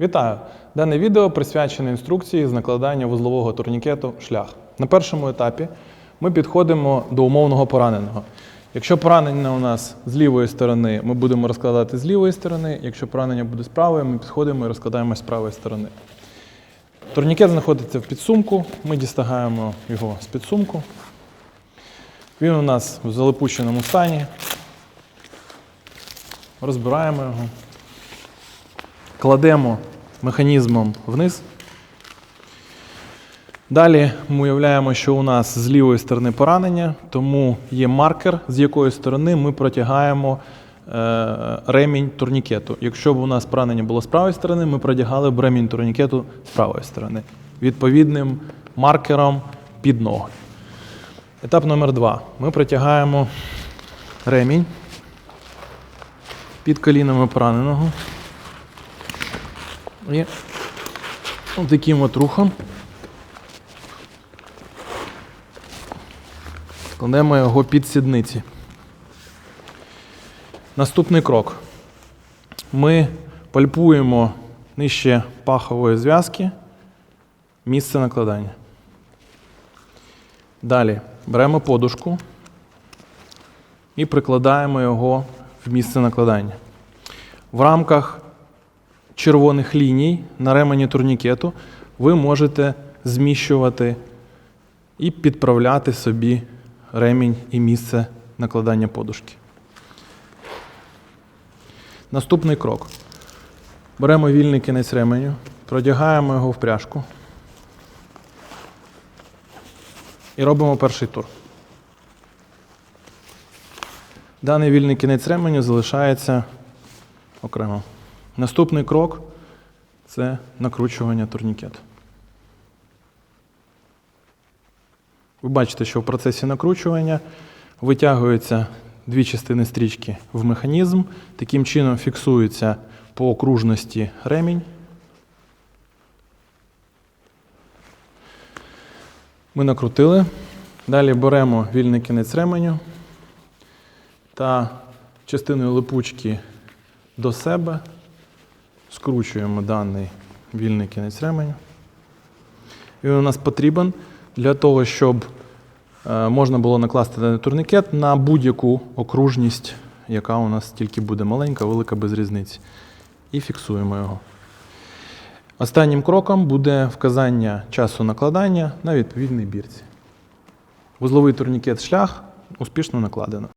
Вітаю! Дане відео присвячене інструкції з накладання вузлового турнікету шлях. На першому етапі ми підходимо до умовного пораненого. Якщо поранення у нас з лівої сторони, ми будемо розкладати з лівої сторони. Якщо поранення буде з правої, ми підходимо і розкладаємо з правої сторони. Турнікет знаходиться в підсумку. Ми дістагаємо його з підсумку. Він у нас в залипученому стані. Розбираємо його кладемо механізмом вниз. Далі ми уявляємо, що у нас з лівої сторони поранення, тому є маркер, з якої сторони ми протягаємо е, ремінь турнікету. Якщо б у нас поранення було з правої сторони, ми протягали б ремінь турнікету з правої сторони, відповідним маркером під ноги. Етап номер два. Ми протягаємо ремінь під колінами пораненого. І таким от рухом складемо його під сідниці. Наступний крок. Ми пальпуємо нижче пахової зв'язки місце накладання. Далі беремо подушку і прикладаємо його в місце накладання. В рамках червоних ліній на ремені турнікету ви можете зміщувати і підправляти собі ремінь і місце накладання подушки. Наступний крок. Беремо вільний кінець ременю, продягаємо його в пряжку і робимо перший тур. Даний вільний кінець ременю залишається окремо. Наступний крок це накручування турнікету. Ви бачите, що в процесі накручування витягуються дві частини стрічки в механізм, таким чином фіксується по окружності ремінь. Ми накрутили. Далі беремо вільний кінець ременю та частиною липучки до себе скручуємо даний вільний кінець ременю. Він у нас потрібен для того, щоб е, можна було накласти даний турнікет на будь-яку окружність, яка у нас тільки буде маленька, велика без різниці. І фіксуємо його. Останнім кроком буде вказання часу накладання на відповідній бірці. Вузловий турнікет шлях успішно накладено.